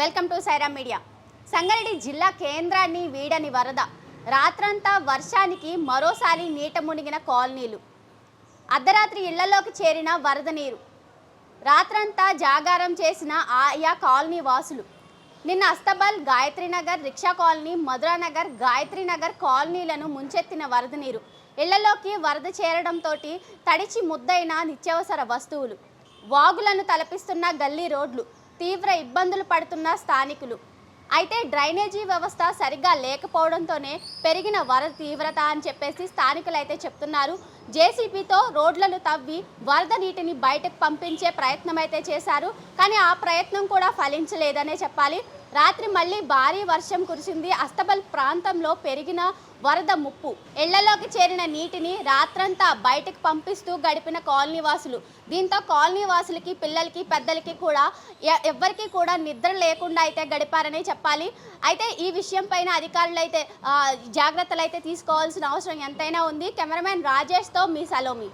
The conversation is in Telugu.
Welcome to Saira media. Sangareddy జిల్లా కేంద్రాన్ని వీడని వరద. రాత్రంతా వర్షానికి మరోసారి నీట మునిగిన కాలనీలు. అర్ధరాత్రి ఇళ్ళలోకి చేరిన వరద నీరు. రాత్రంతా జాగారం చేసిన ఆయా కాలనీ వాసులు. నిన్న అస్తబల్ గాయత్రీనగర్ రిక్షా కాలనీ మధురానగర్ గాయత్రీనగర్ కాలనీలను ముంచెత్తిన వరద నీరు. ఇళ్ళలోకి వరద చేరడంతో తడిచి ముద్దైన నిత్యావసర వస్తువులు. వాగులను తలపిస్తున్న గల్లీ రోడ్లు. తీవ్ర ఇబ్బందులు పడుతున్న స్థానికులు. అయితే డ్రైనేజీ వ్యవస్థ సరిగ్గా లేకపోవడంతోనే పెరిగిన వరద తీవ్రత అని చెప్పేసి స్థానికులు అయితే చెప్తున్నారు. జేసీబీతో రోడ్లను తవ్వి వరద నీటిని బయటకు పంపించే ప్రయత్నం అయితే చేశారు. కానీ ఆ ప్రయత్నం కూడా ఫలించలేదనే చెప్పాలి. రాత్రి మళ్ళీ భారీ వర్షం కురిసింది. అస్తబల్ ప్రాంతంలో పెరిగిన వరద ముప్పు. ఇళ్ళలోకి చేరిన నీటిని రాత్రంతా బయటకు పంపిస్తూ గడిపిన కాలనీ వాసులు. దీంతో కాలనీ వాసులకి పిల్లలకి పెద్దలకి కూడా ఎవ్వరికి ఎవ్వరికీ కూడా నిద్ర లేకుండా అయితే గడిపారనే చెప్పాలి. అయితే ఈ విషయం పైన అధికారులు అయితే జాగ్రత్తలు అయితే తీసుకోవాల్సిన అవసరం ఎంతైనా ఉంది. కెమెరామెన్ రాజేష్తో మీ సలోమి.